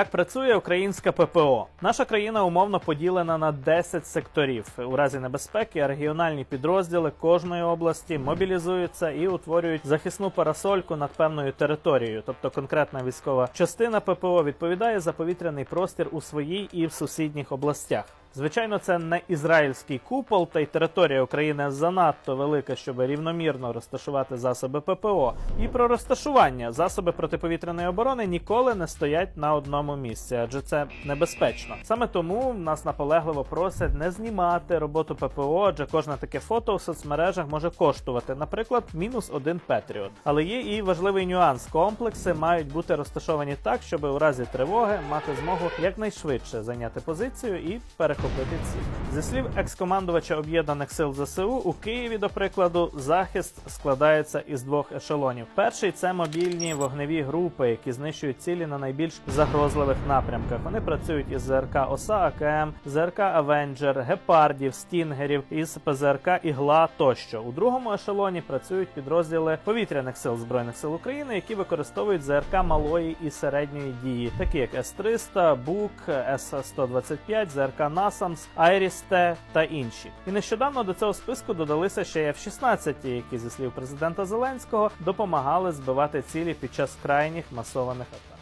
Як працює українська ППО? Наша країна умовно поділена на 10 секторів. У разі небезпеки регіональні підрозділи кожної області мобілізуються і утворюють захисну парасольку над певною територією. Тобто конкретна військова частина ППО відповідає за повітряний простір у своїй і в сусідніх областях. Звичайно, це не ізраїльський купол, та й територія України занадто велика, щоб рівномірно розташувати засоби ППО. І про розташування засоби протиповітряної оборони ніколи не стоять на одному місці, адже це небезпечно. Саме тому нас наполегливо просять не знімати роботу ППО, адже кожне таке фото у соцмережах може коштувати, наприклад, мінус один Петріот. Але є і важливий нюанс: комплекси мають бути розташовані так, щоб у разі тривоги мати змогу якнайшвидше зайняти позицію і перехопити ціль. Зі слів екс-командувача об'єднаних сил ЗСУ у Києві, до прикладу, захист складається із двох ешелонів. Перший це мобільні вогневі групи, які знищують цілі на найбільш загрозливих напрямках. Вони працюють із ЗРК ОСА АКМ, ЗРК Авенджер, Гепардів, Стінгерів, із ПЗРК Ігла тощо. У другому ешелоні працюють підрозділи повітряних сил збройних сил України, які використовують ЗРК малої і середньої дії, такі як С-300, БУК, С-125, ЗРК Насамс, Iris T та інші. І нещодавно до цього списку додалися ще й F-16, які зі слів президента Зеленського допомагали збивати цілі під час крайніх масованих атак.